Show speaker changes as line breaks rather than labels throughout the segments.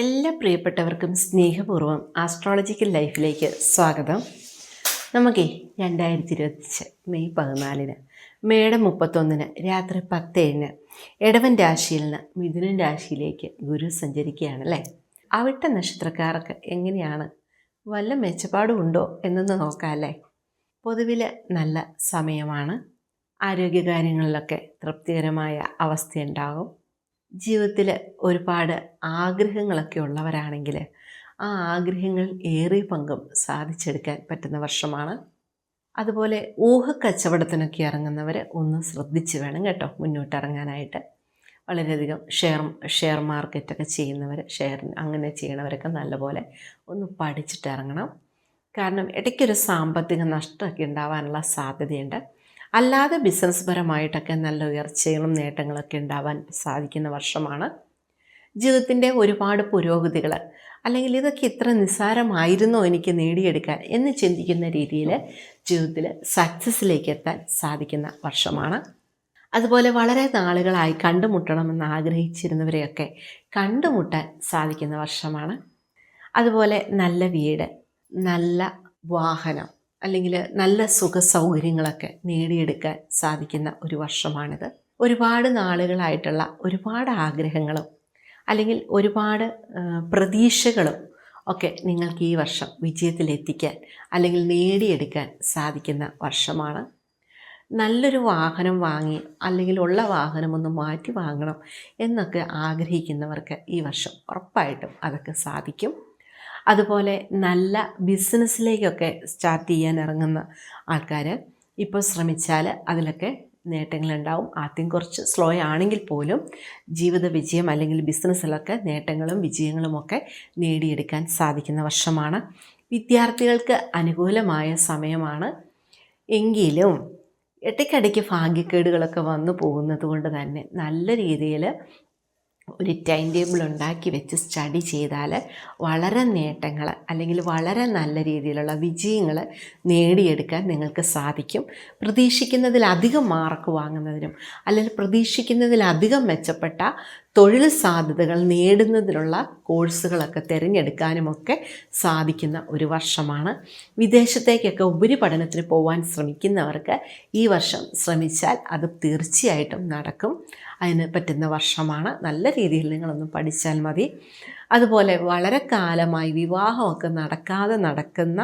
എല്ലാ പ്രിയപ്പെട്ടവർക്കും സ്നേഹപൂർവം ആസ്ട്രോളജിക്കൽ ലൈഫിലേക്ക് സ്വാഗതം. നമുക്കേ രണ്ടായിരത്തി ഇരുപത്തിച്ച് മെയ് പതിനാലിന് മേടം മുപ്പത്തൊന്നിന് രാത്രി പത്തേഴിന് ഇടവൻ രാശിയിൽ നിന്ന് മിഥുനൻ രാശിയിലേക്ക് ഗുരു സഞ്ചരിക്കുകയാണല്ലേ അവിട്ട നക്ഷത്രക്കാർക്ക് എങ്ങനെയാണ്? വല്ല മെച്ചപ്പാടും ഉണ്ടോ എന്നൊന്ന് നോക്കാം അല്ലേ? പൊതുവിൽ നല്ല സമയമാണ്. ആരോഗ്യകാര്യങ്ങളിലൊക്കെ തൃപ്തികരമായ അവസ്ഥയുണ്ടാകും. ജീവിതത്തിൽ ഒരുപാട് ആഗ്രഹങ്ങളൊക്കെ ഉള്ളവരാണെങ്കിൽ ആ ആഗ്രഹങ്ങൾ ഏറെ പങ്കും സാധിച്ചെടുക്കാൻ പറ്റുന്ന വർഷമാണ്. അതുപോലെ ഊഹക്കച്ചവടത്തിനൊക്കെ ഇറങ്ങുന്നവർ ഒന്ന് ശ്രദ്ധിച്ച് വേണം കേട്ടോ മുന്നോട്ടിറങ്ങാനായിട്ട്. വളരെയധികം ഷെയർ ഷെയർ മാർക്കറ്റൊക്കെ ചെയ്യുന്നവർ ഷെയർ അങ്ങനെ ചെയ്യണവരൊക്കെ നല്ലപോലെ ഒന്ന് പഠിച്ചിട്ട് ഇറങ്ങണം കാരണം ഇടയ്ക്കൊരു സാമ്പത്തിക നഷ്ടമൊക്കെ ഉണ്ടാവാനുള്ള സാധ്യതയുണ്ട്. അല്ലാതെ ബിസിനസ് പരമായിട്ടൊക്കെ നല്ല ഉയർച്ചകളും നേട്ടങ്ങളൊക്കെ ഉണ്ടാവാൻ സാധിക്കുന്ന വർഷമാണ്. ജീവിതത്തിന്റെ ഒരുപാട് പുരോഗതികൾ അല്ലെങ്കിൽ ഇതൊക്കെ ഇത്ര നിസ്സാരമായിരുന്നോ എനിക്ക് നേടിയെടുക്കാൻ എന്ന് ചിന്തിക്കുന്ന രീതിയിൽ ജീവിതത്തിൽ സക്സസ്സിലേക്ക് എത്താൻ സാധിക്കുന്ന വർഷമാണ്. അതുപോലെ വളരെ നാളുകളായി കണ്ടുമുട്ടണമെന്ന് ആഗ്രഹിച്ചിരുന്നവരെയൊക്കെ കണ്ടുമുട്ടാൻ സാധിക്കുന്ന വർഷമാണ്. അതുപോലെ നല്ല വീട് നല്ല വാഹനം അല്ലെങ്കിൽ നല്ല സുഖ സൗകര്യങ്ങളൊക്കെ നേടിയെടുക്കാൻ സാധിക്കുന്ന ഒരു വർഷമാണിത്. ഒരുപാട് നാളുകളായിട്ടുള്ള ഒരുപാട് ആഗ്രഹങ്ങളും അല്ലെങ്കിൽ ഒരുപാട് പ്രതീക്ഷകളും ഒക്കെ നിങ്ങൾക്ക് ഈ വർഷം വിജയത്തിലെത്തിക്കാൻ അല്ലെങ്കിൽ നേടിയെടുക്കാൻ സാധിക്കുന്ന വർഷമാണ്. നല്ലൊരു വാഹനം വാങ്ങി അല്ലെങ്കിൽ ഉള്ള വാഹനം ഒന്ന് മാറ്റി വാങ്ങണം എന്നൊക്കെ ആഗ്രഹിക്കുന്നവർക്ക് ഈ വർഷം ഉറപ്പായിട്ടും അതൊക്കെ സാധിക്കും. അതുപോലെ നല്ല ബിസിനസ്സിലേക്കൊക്കെ സ്റ്റാർട്ട് ചെയ്യാൻ ഇറങ്ങുന്ന ആൾക്കാർ ഇപ്പോൾ ശ്രമിച്ചാൽ അതിലൊക്കെ നേട്ടങ്ങളുണ്ടാവും. ആദ്യം കുറച്ച് സ്ലോ ആണെങ്കിൽ പോലും ജീവിത വിജയം അല്ലെങ്കിൽ ബിസിനസ്സിലൊക്കെ നേട്ടങ്ങളും വിജയങ്ങളുമൊക്കെ നേടിയെടുക്കാൻ സാധിക്കുന്ന വർഷമാണ്. വിദ്യാർത്ഥികൾക്ക് അനുകൂലമായ സമയമാണ്. എങ്കിലും ഇടയ്ക്കിടയ്ക്ക് ഭാഗ്യക്കേടുകളൊക്കെ വന്നു പോകുന്നത് കൊണ്ട് തന്നെ നല്ല രീതിയിൽ ഒരു ടൈം ടേബിൾ ഉണ്ടാക്കി വെച്ച് സ്റ്റഡി ചെയ്താൽ വളരെ നേട്ടങ്ങൾ അല്ലെങ്കിൽ വളരെ നല്ല രീതിയിലുള്ള വിജയങ്ങൾ നേടിയെടുക്കാൻ നിങ്ങൾക്ക് സാധിക്കും. പ്രതീക്ഷിക്കുന്നതിലധികം മാർക്ക് വാങ്ങുന്നതിനും അല്ലെങ്കിൽ പ്രതീക്ഷിക്കുന്നതിലധികം മെച്ചപ്പെട്ട തൊഴിൽ സാധ്യതകൾ നേടുന്നതിനുള്ള കോഴ്സുകളൊക്കെ തിരഞ്ഞെടുക്കാനുമൊക്കെ സാധിക്കുന്ന ഒരു വർഷമാണ്. വിദേശത്തേക്കൊക്കെ ഉപരിപഠനത്തിന് പോകാൻ ശ്രമിക്കുന്നവർക്ക് ഈ വർഷം ശ്രമിച്ചാൽ അത് തീർച്ചയായിട്ടും നടക്കും. അതിന് പറ്റുന്ന വർഷമാണ്. നല്ല രീതിയിൽ നിങ്ങളൊന്ന് പഠിച്ചാൽ മതി. അതുപോലെ വളരെ കാലമായി വിവാഹമൊക്കെ നടക്കാതെ നടക്കുന്ന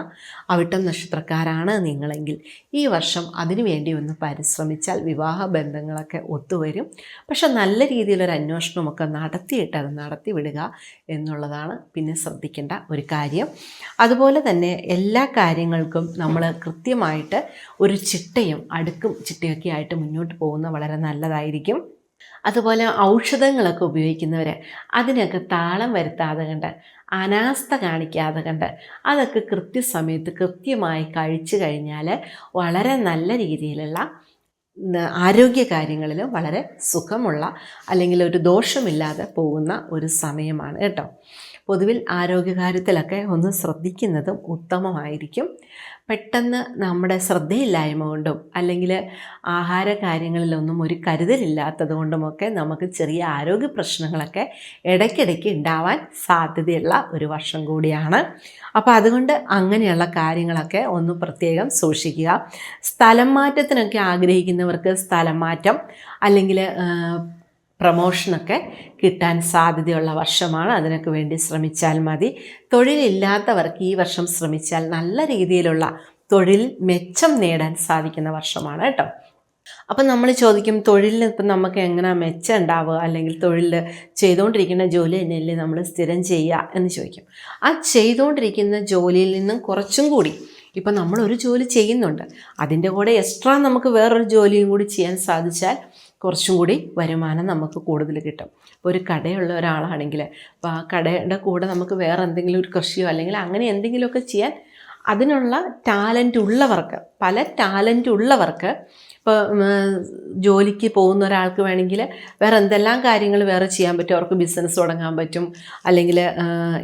അവിട്ടം നക്ഷത്രക്കാരാണ് നിങ്ങളെങ്കിൽ ഈ വർഷം അതിനുവേണ്ടി ഒന്ന് പരിശ്രമിച്ചാൽ വിവാഹ ബന്ധങ്ങളൊക്കെ ഒത്തുവരും. പക്ഷെ നല്ല രീതിയിലൊരു അന്വേഷണമൊക്കെ നടത്തിയിട്ട് അത് നടത്തി വിടുക എന്നുള്ളതാണ് പിന്നെ ശ്രദ്ധിക്കേണ്ട ഒരു കാര്യം. അതുപോലെ തന്നെ എല്ലാ കാര്യങ്ങൾക്കും നമ്മൾ കൃത്യമായിട്ട് ഒരു ചിട്ടയും അടുക്കും ചിട്ടയൊക്കെ ആയിട്ട് മുന്നോട്ട് പോകുന്ന വളരെ നല്ലതായിരിക്കും. അതുപോലെ ഔഷധങ്ങളൊക്കെ ഉപയോഗിക്കുന്നവർ അതിനൊക്കെ താളം വരുത്താതെ കണ്ട് അനാസ്ഥ കാണിക്കാതെ കണ്ട് അതൊക്കെ കൃത്യസമയത്ത് കൃത്യമായി കഴിച്ചു കഴിഞ്ഞാൽ വളരെ നല്ല രീതിയിലുള്ള ആരോഗ്യ കാര്യങ്ങളിൽ വളരെ സുഖമുള്ള അല്ലെങ്കിൽ ഒരു ദോഷമില്ലാതെ പോകുന്ന ഒരു സമയമാണ് കേട്ടോ. പൊതുവിൽ ആരോഗ്യകാര്യത്തിലൊക്കെ ഒന്ന് ശ്രദ്ധിക്കുന്നതും ഉത്തമമായിരിക്കും. പെട്ടെന്ന് നമ്മുടെ ശ്രദ്ധയില്ലായ്മ കൊണ്ടും അല്ലെങ്കിൽ ആഹാര കാര്യങ്ങളിലൊന്നും ഒരു കരുതലില്ലാത്തത് കൊണ്ടുമൊക്കെ നമുക്ക് ചെറിയ ആരോഗ്യ പ്രശ്നങ്ങളൊക്കെ ഇടയ്ക്കിടയ്ക്ക് ഉണ്ടാവാൻ സാധ്യതയുള്ള ഒരു വർഷം കൂടിയാണ്. അപ്പോൾ അതുകൊണ്ട് അങ്ങനെയുള്ള കാര്യങ്ങളൊക്കെ ഒന്ന് പ്രത്യേകം സൂക്ഷിക്കുക. സ്ഥലം മാറ്റത്തിനൊക്കെ ആഗ്രഹിക്കുന്നവർക്ക് സ്ഥലം മാറ്റം അല്ലെങ്കിൽ പ്രമോഷനൊക്കെ കിട്ടാൻ സാധ്യതയുള്ള വർഷമാണ്. അതിനൊക്കെ വേണ്ടി ശ്രമിച്ചാൽ മതി. തൊഴിലില്ലാത്തവർക്ക് ഈ വർഷം ശ്രമിച്ചാൽ നല്ല രീതിയിലുള്ള തൊഴിൽ മെച്ചം നേടാൻ സാധിക്കുന്ന വർഷമാണ് കേട്ടോ. അപ്പം നമ്മൾ ചോദിക്കും തൊഴിലിൽ ഇപ്പം നമുക്ക് എങ്ങനെ മെച്ചം ഉണ്ടാവുക? അല്ലെങ്കിൽ തൊഴിൽ ചെയ്തുകൊണ്ടിരിക്കുന്ന ജോലി തന്നെയല്ലേ നമ്മൾ സ്ഥിരം ചെയ്യുക എന്ന് ചോദിക്കും. ആ ചെയ്തുകൊണ്ടിരിക്കുന്ന ജോലിയിൽ നിന്നും കുറച്ചും കൂടി ഇപ്പം നമ്മളൊരു ജോലി ചെയ്യുന്നുണ്ട്. അതിന്റെ കൂടെ എക്സ്ട്രാ നമുക്ക് വേറൊരു ജോലിയും കൂടി ചെയ്യാൻ സാധിച്ചാൽ കുറച്ചും കൂടി വരുമാനം നമുക്ക് കൂടുതൽ കിട്ടും. ഇപ്പോൾ ഒരു കടയുള്ള ഒരാളാണെങ്കിൽ അപ്പോൾ ആ കടയുടെ കൂടെ നമുക്ക് വേറെ എന്തെങ്കിലും ഒരു കൃഷിയോ അല്ലെങ്കിൽ അങ്ങനെ എന്തെങ്കിലുമൊക്കെ ചെയ്യാൻ അതിനുള്ള ടാലന്റ് ഉള്ളവർക്ക് പല ടാലന്റ് ഉള്ളവർക്ക് ഇപ്പോൾ ജോലിക്ക് പോകുന്ന ഒരാൾക്ക് വേണമെങ്കിൽ വേറെ എന്തെല്ലാം കാര്യങ്ങൾ വേറെ ചെയ്യാൻ പറ്റും. അവർക്ക് ബിസിനസ് തുടങ്ങാൻ പറ്റും. അല്ലെങ്കിൽ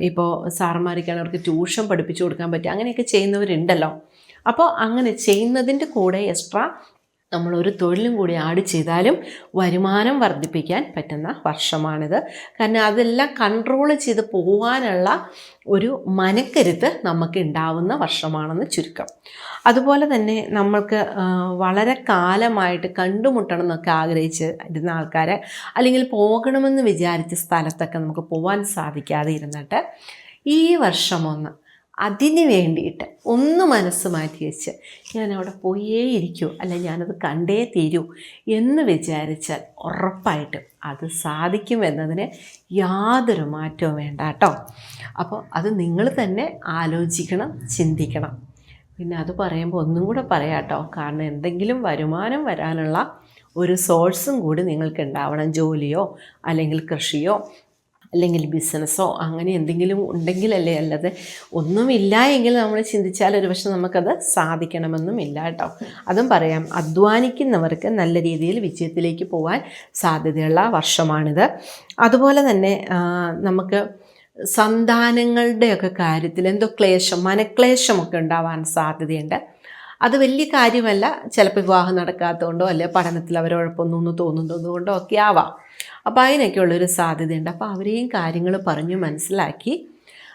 ഇപ്പോൾ സാറന്മാർക്കാണ് അവർക്ക് ട്യൂഷൻ പഠിപ്പിച്ചു കൊടുക്കാൻ പറ്റും. അങ്ങനെയൊക്കെ ചെയ്യുന്നവരുണ്ടല്ലോ. അപ്പോൾ അങ്ങനെ ചെയ്യുന്നതിന്റെ കൂടെ എക്സ്ട്രാ നമ്മൾ ഒരു തൊഴിലും കൂടി ആഡ് ചെയ്താലും വരുമാനം വർദ്ധിപ്പിക്കാൻ പറ്റുന്ന വർഷമാണിത്. കാരണം അതെല്ലാം കൺട്രോൾ ചെയ്ത് പോകാനുള്ള ഒരു മനക്കരുത്ത് നമുക്ക് ഉണ്ടാവുന്ന വർഷമാണെന്ന് ചുരുക്കം. അതുപോലെ തന്നെ നമ്മൾക്ക് വളരെ കാലമായിട്ട് കണ്ടുമുട്ടണം എന്നൊക്കെ ആഗ്രഹിച്ച് ഇരുന്ന ആൾക്കാരെ അല്ലെങ്കിൽ പോകണമെന്ന് വിചാരിച്ച സ്ഥലത്തൊക്കെ നമുക്ക് പോകാൻ സാധിക്കാതെ ഇരുന്നിട്ട് ഈ വർഷം ഒന്ന് അതിന് വേണ്ടിയിട്ട് ഒന്ന് മനസ്സ് മാറ്റി വെച്ച് ഞാൻ അവിടെ പോയേ ഇരിക്കൂ അല്ല ഞാനത് കണ്ടേ തീരൂ എന്ന് വിചാരിച്ചാൽ ഉറപ്പായിട്ടും അത് സാധിക്കുമെന്നതിന് യാതൊരു മാറ്റവും വേണ്ട കേട്ടോ. അപ്പോൾ അത് നിങ്ങൾ തന്നെ ആലോചിക്കണം ചിന്തിക്കണം. പിന്നെ അത് പറയുമ്പോൾ ഒന്നും കൂടെ പറയാം കേട്ടോ. കാരണം എന്തെങ്കിലും വരുമാനം വരാനുള്ള ഒരു സോഴ്സും കൂടി നിങ്ങൾക്ക് ഉണ്ടാവണം. ജോലിയോ അല്ലെങ്കിൽ കൃഷിയോ അല്ലെങ്കിൽ ബിസിനസ്സോ അങ്ങനെ എന്തെങ്കിലും ഉണ്ടെങ്കിലല്ലേ അല്ലാതെ? ഒന്നുമില്ല എങ്കിൽ നമ്മൾ ചിന്തിച്ചാൽ ഒരു പക്ഷെ നമുക്കത് സാധിക്കണമെന്നും ഇല്ല കേട്ടോ. അതും പറയാം അധ്വാനിക്കുന്നവർക്ക് നല്ല രീതിയിൽ വിജയത്തിലേക്ക് പോകാൻ സാധ്യതയുള്ള വർഷമാണിത്. അതുപോലെ തന്നെ നമുക്ക് സന്താനങ്ങളുടെയൊക്കെ കാര്യത്തിൽ എന്തോ ക്ലേശം മനക്ലേശമൊക്കെ ഉണ്ടാവാൻ സാധ്യതയുണ്ട്. അത് വലിയ കാര്യമല്ല ചിലപ്പോൾ വിവാഹം നടക്കാത്തതുകൊണ്ടോ അല്ലെ പഠനത്തിൽ അവരുഴപ്പൊന്നും തോന്നുന്നതുകൊണ്ടോ ഒക്കെ ആവാം. അപ്പോൾ അതിനൊക്കെയുള്ളൊരു സാധ്യതയുണ്ട്. അപ്പോൾ അവരെയും കാര്യങ്ങൾ പറഞ്ഞു മനസ്സിലാക്കി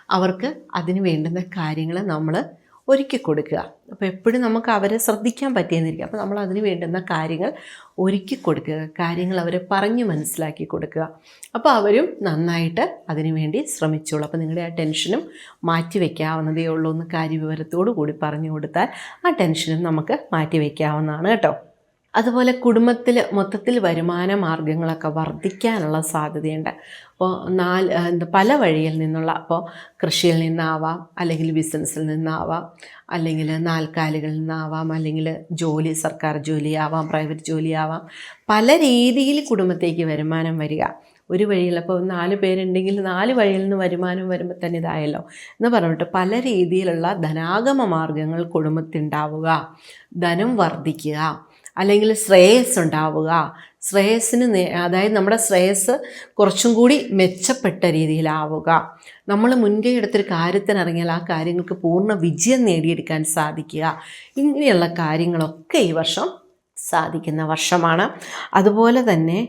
അവർക്ക് അതിന് വേണ്ടുന്ന കാര്യങ്ങൾ നമ്മൾ ഒരുക്കി കൊടുക്കുക. അപ്പോൾ എപ്പോഴും നമുക്ക് അവരെ ശ്രദ്ധിക്കാൻ പറ്റിയെന്നിരിക്കും. അപ്പോൾ നമ്മൾ അതിന് വേണ്ടുന്ന കാര്യങ്ങൾ ഒരുക്കി കൊടുക്കുക. കാര്യങ്ങൾ അവരെ പറഞ്ഞു മനസ്സിലാക്കി കൊടുക്കുക. അപ്പോൾ അവരും നന്നായിട്ട് അതിനു വേണ്ടി ശ്രമിച്ചോളൂ. അപ്പോൾ നിങ്ങളുടെ ആ ടെൻഷനും മാറ്റി വയ്ക്കാവുന്നതേ ഉള്ളൂ എന്ന് കാര്യവിവരത്തോടു കൂടി പറഞ്ഞു കൊടുത്താൽ ആ ടെൻഷനും നമുക്ക് മാറ്റി വയ്ക്കാവുന്നതാണ് കേട്ടോ. അതുപോലെ കുടുംബത്തിൽ മൊത്തത്തിൽ വരുമാന മാർഗങ്ങളൊക്കെ വർദ്ധിക്കാനുള്ള സാധ്യതയുണ്ട്. അപ്പോൾ നാല് എന്താ പല വഴിയിൽ നിന്നുള്ള അപ്പോൾ കൃഷിയിൽ നിന്നാവാം അല്ലെങ്കിൽ ബിസിനസ്സിൽ നിന്നാവാം അല്ലെങ്കിൽ നാൽക്കാലികളിൽ നിന്നാവാം അല്ലെങ്കിൽ ജോലി സർക്കാർ ജോലിയാവാം പ്രൈവറ്റ് ജോലിയാവാം. പല രീതിയിൽ കുടുംബത്തേക്ക് വരുമാനം വരിക. ഒരു വഴിയിൽ അപ്പോൾ നാല് പേരുണ്ടെങ്കിൽ നാല് വഴിയിൽ നിന്ന് വരുമാനം വരുമ്പോൾ തന്നെ ഇതായല്ലോ എന്ന് പറഞ്ഞിട്ട് പല രീതിയിലുള്ള ധനാഗമ മാർഗങ്ങൾ കുടുംബത്തിനുണ്ടാവുക. ധനം വർദ്ധിക്കുക. അല്ലെങ്കിൽ ശ്രേയസ് ഉണ്ടാവുക. ശ്രേയസ്സിന് നേ- അതായത് നമ്മുടെ ശ്രേയസ് കുറച്ചും കൂടി മെച്ചപ്പെട്ട രീതിയിലാവുക. നമ്മൾ മുൻകൈ എടുത്തൊരു കാര്യത്തിനിറങ്ങിയാൽ ആ കാര്യങ്ങൾക്ക് പൂർണ വിജയം നേടിയെടുക്കാൻ സാധിക്കുക. ഇങ്ങനെയുള്ള കാര്യങ്ങളൊക്കെ ഈ വർഷം സാധിക്കുന്ന വർഷമാണ്. അതുപോലെ തന്നെ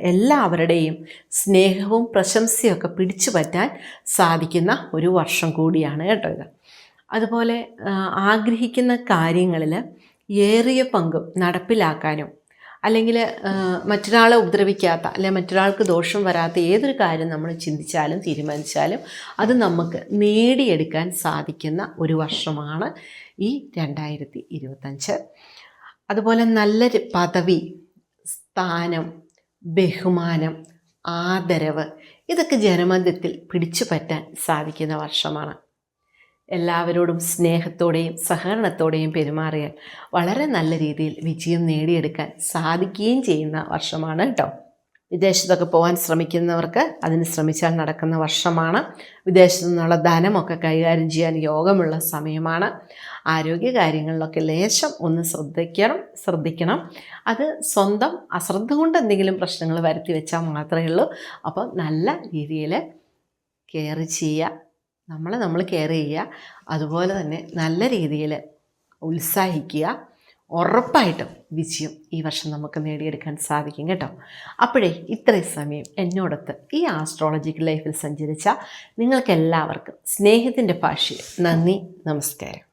എല്ലാവരുടെയും സ്നേഹവും പ്രശംസയൊക്കെ പിടിച്ചു പറ്റാൻ സാധിക്കുന്ന ഒരു വർഷം കൂടിയാണ് കേട്ടോ ഇത്. അതുപോലെ ആഗ്രഹിക്കുന്ന കാര്യങ്ങളിൽ ഏറിയ പങ്കും നടപ്പിലാക്കാനും അല്ലെങ്കിൽ മറ്റൊരാളെ ഉപദ്രവിക്കാത്ത അല്ലെ മറ്റൊരാൾക്ക് ദോഷം വരാത്ത ഏതൊരു കാര്യം നമ്മൾ ചിന്തിച്ചാലും തീരുമാനിച്ചാലും അത് നമുക്ക് നേടിയെടുക്കാൻ സാധിക്കുന്ന ഒരു വർഷമാണ് ഈ രണ്ടായിരത്തി ഇരുപത്തഞ്ച് അതുപോലെ നല്ലൊരു പദവി സ്ഥാനം ബഹുമാനം ആദരവ് ഇതൊക്കെ ജനമധ്യത്തിൽ പിടിച്ചു പറ്റാൻ സാധിക്കുന്ന വർഷമാണ്. എല്ലാവരോടും സ്നേഹത്തോടെയും സഹകരണത്തോടെയും പെരുമാറിയാൽ വളരെ നല്ല രീതിയിൽ വിജയം നേടിയെടുക്കാൻ സാധിക്കുകയും ചെയ്യുന്ന വർഷമാണ് കേട്ടോ. വിദേശത്തൊക്കെ പോകാൻ ശ്രമിക്കുന്നവർക്ക് അതിന് ശ്രമിച്ചാൽ നടക്കുന്ന വർഷമാണ്. വിദേശത്തു നിന്നുള്ള ധനമൊക്കെ കൈകാര്യം ചെയ്യാൻ യോഗമുള്ള സമയമാണ്. ആരോഗ്യ കാര്യങ്ങളിലൊക്കെ ലേശം ഒന്ന് ശ്രദ്ധിക്കണം ശ്രദ്ധിക്കണം. അത് സ്വന്തം അശ്രദ്ധ കൊണ്ട് എന്തെങ്കിലും പ്രശ്നങ്ങൾ വരുത്തി വെച്ചാൽ മാത്രമേ ഉള്ളൂ. അപ്പോൾ നല്ല രീതിയിൽ കെയർ ചെയ്യുക നമ്മളെ നമ്മൾ കെയർ ചെയ്യുക. അതുപോലെ തന്നെ നല്ല രീതിയിൽ ഉത്സാഹിക്കുക. ഉറപ്പായിട്ടും വിജയം ഈ വർഷം നമുക്ക് നേടിയെടുക്കാൻ സാധിക്കും കേട്ടോ. അപ്പോഴേ ഇത്രയും സമയം എന്നോടൊത്ത് ഈ ആസ്ട്രോളജിക്കൽ ലൈഫിൽ സഞ്ചരിച്ച നിങ്ങൾക്കെല്ലാവർക്കും സ്നേഹത്തിന്റെ ഭാഷയിൽ നന്ദി നമസ്കാരം.